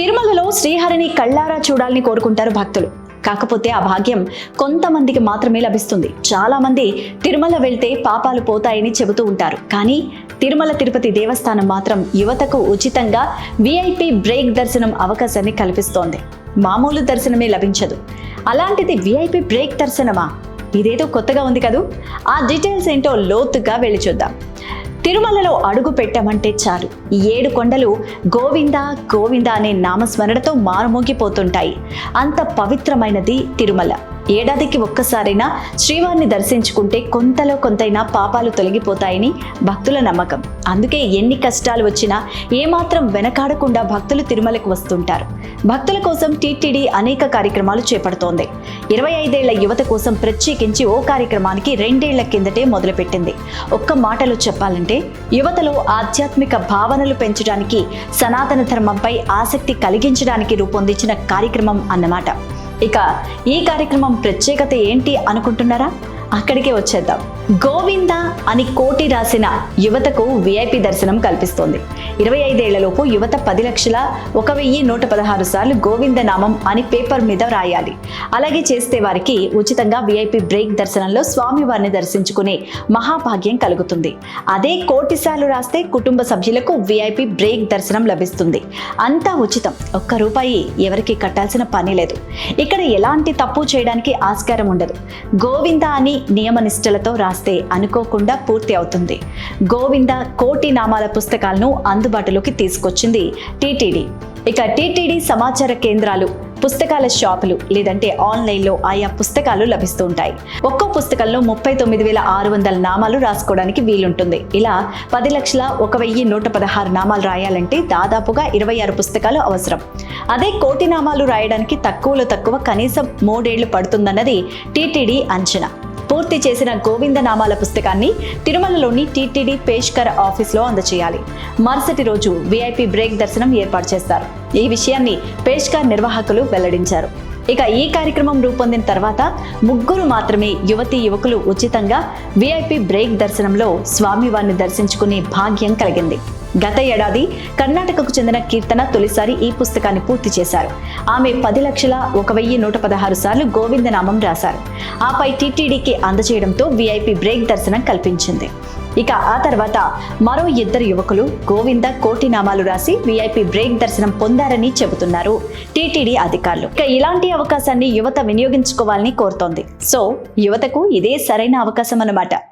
తిరుమలలో శ్రీహరిని కళ్ళారా చూడాలని కోరుకుంటారు భక్తులు. కాకపోతే ఆ భాగ్యం కొంతమందికి మాత్రమే లభిస్తుంది. చాలా మంది తిరుమల వెళ్తే పాపాలు పోతాయని చెబుతూ ఉంటారు. కానీ తిరుమల తిరుపతి దేవస్థానం మాత్రం యువతకు ఉచితంగా విఐపి బ్రేక్ దర్శనం అవకాశాన్ని కల్పిస్తోంది. మామూలు దర్శనమే లభించదు. అలాంటిది విఐపి బ్రేక్ దర్శనమా? ఇదేదో కొత్తగా ఉంది కదూ? ఆ డీటెయిల్స్ ఏంటో లోతుగా వెళ్ళి చూద్దాం. తిరుమలలో అడుగు పెట్టామంటే చాలు. ఈ ఏడు కొండలు గోవింద గోవింద అనే నామస్మరణతో మారుమోగిపోతుంటాయి. అంత పవిత్రమైనది తిరుమల. ఏడాదికి ఒక్కసారైనా శ్రీవారిని దర్శించుకుంటే కొంతలో కొంతైనా పాపాలు తొలగిపోతాయని భక్తుల నమ్మకం. అందుకే ఎన్ని కష్టాలు వచ్చినా ఏమాత్రం వెనకాడకుండా భక్తులు తిరుమలకు వస్తుంటారు. భక్తుల కోసం టీటీడీ అనేక కార్యక్రమాలు చేపడుతోంది. ఇరవై ఐదేళ్ళ యువత కోసం ప్రత్యేకించి ఓ కార్యక్రమానికి రెండేళ్ళ కిందటే మొదలుపెట్టింది. ఒక్క మాటలో చెప్పాలంటే యువతలో ఆధ్యాత్మిక భావనలు పెంచడానికి సనాతన ధర్మంపై ఆసక్తి కలిగించడానికి రూపొందించిన కార్యక్రమం అన్నమాట. ఇక ఈ కార్యక్రమం ప్రత్యేకత ఏంటి అనుకుంటున్నారా? అక్కడికే వచ్చేద్దాం. గోవింద అని కోటి రాసిన యువతకు విఐపి దర్శనం కల్పిస్తోంది. ఇరవై ఐదేళ్ళలోపు యువత పది లక్షల ఒక వెయ్యి నూట పదహారు సార్లు గోవింద నామం అని పేపర్ మీద రాయాలి. అలాగే చేస్తే వారికి ఉచితంగా విఐపి బ్రేక్ దర్శనంలో స్వామివారిని దర్శించుకునే మహాభాగ్యం కలుగుతుంది. అదే కోటి సార్లు రాస్తే కుటుంబ సభ్యులకు విఐపి బ్రేక్ దర్శనం లభిస్తుంది. అంతా ఉచితం. ఒక్క రూపాయి ఎవరికి కట్టాల్సిన పని లేదు. ఇక్కడ ఎలాంటి తప్పు చేయడానికి ఆస్కారం ఉండదు. గోవింద అని నియమనిష్టలతో రాస్తే అనుకోకుండా పూర్తి అవుతుంది. గోవింద కోటి నామాల పుస్తకాలను అందుబాటులోకి తీసుకొచ్చింది టీటీడీ. ఇక టీటీడీ సమాచార కేంద్రాలు పుస్తకాల షాపులు లేదంటే ఆన్లైన్లో ఆయా పుస్తకాలు లభిస్తూ ఉంటాయి. ఒక్కో పుస్తకంలో ముప్పై తొమ్మిది వేల ఆరు వందల నామాలు రాసుకోవడానికి వీలుంటుంది. ఇలా పది లక్షల ఒక వెయ్యి నూట పదహారు నామాలు రాయాలంటే దాదాపుగా ఇరవై ఆరు పుస్తకాలు అవసరం. అదే కోటి నామాలు రాయడానికి తక్కువలో తక్కువ కనీసం మూడేళ్ళు పడుతుందన్నది టీటీడీ అంచనా. పూర్తి చేసిన గోవింద నామాల పుస్తకాన్ని తిరుమలలోని టీటీడీ పేష్కర్ ఆఫీస్లో అందజేయాలి మరుసటి రోజు విఐపి బ్రేక్ దర్శనం ఏర్పాటు చేస్తారు. ఈ విషయాన్ని పేష్కర్ నిర్వాహకులు వెల్లడించారు. ఇక ఈ కార్యక్రమం రూపొందిన తర్వాత ముగ్గురు మాత్రమే యువతి యువకులు ఉచితంగా విఐపి బ్రేక్ దర్శనంలో స్వామివారిని దర్శించుకునే భాగ్యం కలిగింది. గత ఏడాది కర్ణాటకకు చెందిన కీర్తన తొలిసారి ఈ పుస్తకాన్ని పూర్తి చేశారు. ఆమె పది లక్షల ఒక వెయ్యి నూట పదహారు సార్లు గోవిందనామం రాశారు. ఆపై టీటీడీకి అందజేయడంతో విఐపి బ్రేక్ దర్శనం కల్పించింది. ఇక ఆ తర్వాత మరో ఇద్దరు యువకులు గోవింద కోటి నామాలు రాసి విఐపి బ్రేక్ దర్శనం పొందారని చెబుతున్నారు. టీటీడీ అధికారులు. ఇక ఇలాంటి అవకాశాన్ని యువత వినియోగించుకోవాలని కోరుతోంది. సో యువతకు ఇదే సరైన అవకాశం అన్నమాట